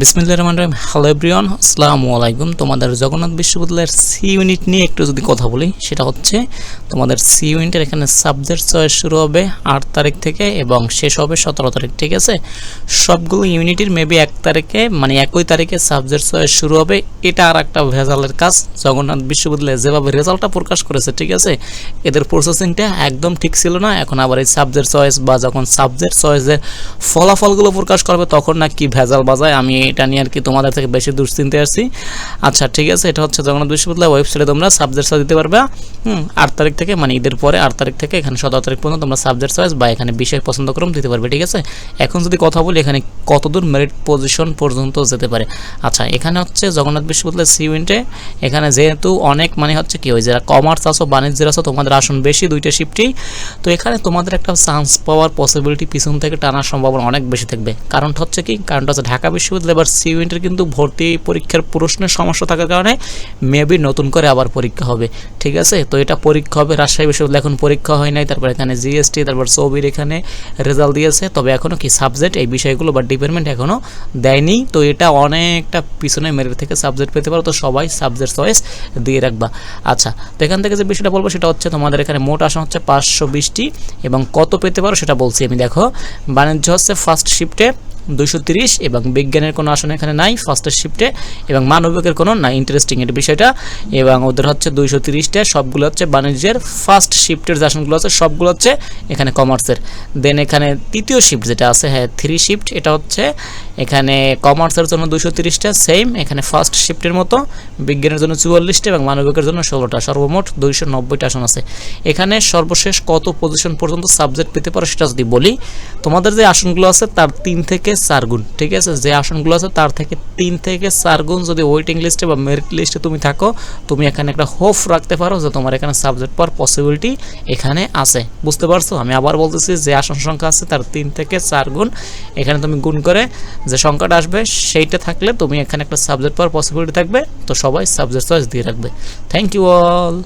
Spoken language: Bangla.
বিসমিল্লাহির রহমানির রহিম। হ্যালো এভরিওয়ান আসসালামু আলাইকুম। তোমাদের জগন্নাথ বিশ্ববিদ্যালয়ের সি ইউনিট নিয়ে একটু যদি কথা বলি, সেটা হচ্ছে তোমাদের সি ইউনিটের এখানে সাবজেক্ট চয়েস শুরু হবে আট তারিখ থেকে এবং শেষ হবে সতেরো তারিখ, ঠিক আছে? সবগুলো ইউনিটের মেবি এক তারিখে মানে একই তারিখে সাবজেক্ট চয়েস শুরু হবে। এটা আর একটা ভেজালের কাজ। জগন্নাথ বিশ্ববিদ্যালয়ে যেভাবে রেজাল্টটা প্রকাশ করেছে, ঠিক আছে? এদের প্রসেসিংটা একদম ঠিক ছিল না। এখন আবার এই সাবজেক্ট চয়েস বা যখন সাবজেক্ট চয়েসের ফলাফলগুলো প্রকাশ করবে, তখন না কি ভেজাল বাজায়। আমি এটা নিয়ে আর কি তোমাদের থেকে বেশি দুশ্চিন্তে আসছি আচ্ছা ঠিক আছে, এটা হচ্ছে জগন্নাথ বিশ্ববিদ্যালয় ওয়েবসাইটে তোমরা সাবজেক্ট চয়েস দিতে পারবে। হুম, আট তারিখ থেকে মানে ঈদের পরে আট তারিখ থেকে এখানে সতেরো তারিখ পর্যন্ত তোমরা সাবজেক্ট চয়েস বা এখানে বিষয় পছন্দ করুন দিতে পারবে, ঠিক আছে? এখন যদি কথা বলি, এখানে কতদূর মেরিট পজিশন পর্যন্ত যেতে পারে? আচ্ছা এখানে হচ্ছে জগন্নাথ বিশ্ববিদ্যালয় সি ইউনিটে এখানে যেহেতু অনেক মানে হচ্ছে কি, ওই যারা কমার্স আছো, বাণিজ্যের আছো, তোমাদের আসন বেশি, দুইটা শিফটেই তো এখানে তোমাদের একটা চান্স পাওয়ার পসিবিলিটি পিছন থেকে টানার সম্ভাবনা অনেক বেশি থাকবে। কারণটা হচ্ছে কি? কারণটা হচ্ছে ঢাকা বিশ্ববিদ্যালয় এবার সি কিন্তু ভর্তি পরীক্ষার প্রশ্নের সমস্যা থাকার কারণে মেবি নতুন করে আবার পরীক্ষা হবে। ঠিক আছে? তো এটা পরীক্ষা হবে। রাজশাহী বিশ্ববিদ্যালয় এখন পরীক্ষা হয় নাই। তারপর এখানে জিএসটি, তারপর সবির এখানে রেজাল্ট দিয়েছে। তবে এখনও কি সাবজেক্ট এই বিষয়গুলো বা ডিপার্টমেন্ট এখনও দেয়নি। তো এটা অনেকটা পিছনে মেরিট থেকে সাবজেক্ট পেতে পারো। তো সবাই সাবজেক্ট চয়েস দিয়ে রাখবা। আচ্ছা তো এখান থেকে যে বিষয়টা বলব সেটা হচ্ছে তোমাদের এখানে মোট আসন হচ্ছে পাঁচশো বিশটি এবং কত পেতে পারো সেটা বলছি আমি। দেখো, বাণিজ্য হচ্ছে ফার্স্ট শিফটে দুইশো এবং বিজ্ঞানের কোনো আসন এখানে নাই ফার্স্টের শিফটে এবং মানবিকের কোনো নাই ইন্টারেস্টিং এর বিষয়টা। এবং ওদের হচ্ছে দুইশো তিরিশটা, সবগুলো হচ্ছে বাণিজ্যের ফার্স্ট শিফটের যে আসনগুলো আছে, সবগুলো হচ্ছে এখানে কমার্সের দেন এখানে তৃতীয় শিফট যেটা আছে হ্যাঁ থ্রি শিফট এটা হচ্ছে এখানে কমার্সের জন্য দুশো তিরিশটা সেম এখানে ফার্স্ট শিফটের মতো, বিজ্ঞানের জন্য চুয়াল্লিশটা এবং মানবিকের জন্য ষোলোটা, সর্বমোট দুইশো নব্বইটা আসন আছে। এখানে সর্বশেষ কত পজিশন পর্যন্ত সাবজেক্ট পেতে পারো সেটা যদি বলি, তোমাদের যে আসনগুলো আছে, তার তিন থেকে চার গুণ ঠিক আছে? যে আসনগুলো আছে তার থেকে তিন থেকে চার গুণ যদি ওয়েটিং লিস্টে বা মেরিট লিস্টে তুমি থাকো, তুমি এখানে একটা হোপ রাখতে পারো যে তোমার এখানে সাবজেক্ট পাওয়ার পসিবিলিটি এখানে আছে। বুঝতে পারছ? আমি আবার বলতেছি যে আসন সংখ্যা আছে তার তিন থেকে চার গুণ এখানে তুমি গুণ করে যে সংখ্যাটা আসবে সেইটা থাকলে তুমি এখানে একটা সাবজেক্ট পাওয়ার পসিবিলিটি থাকবে। তো সবাই সাবজেক্ট চয়েস দিয়ে রাখবে। Thank you all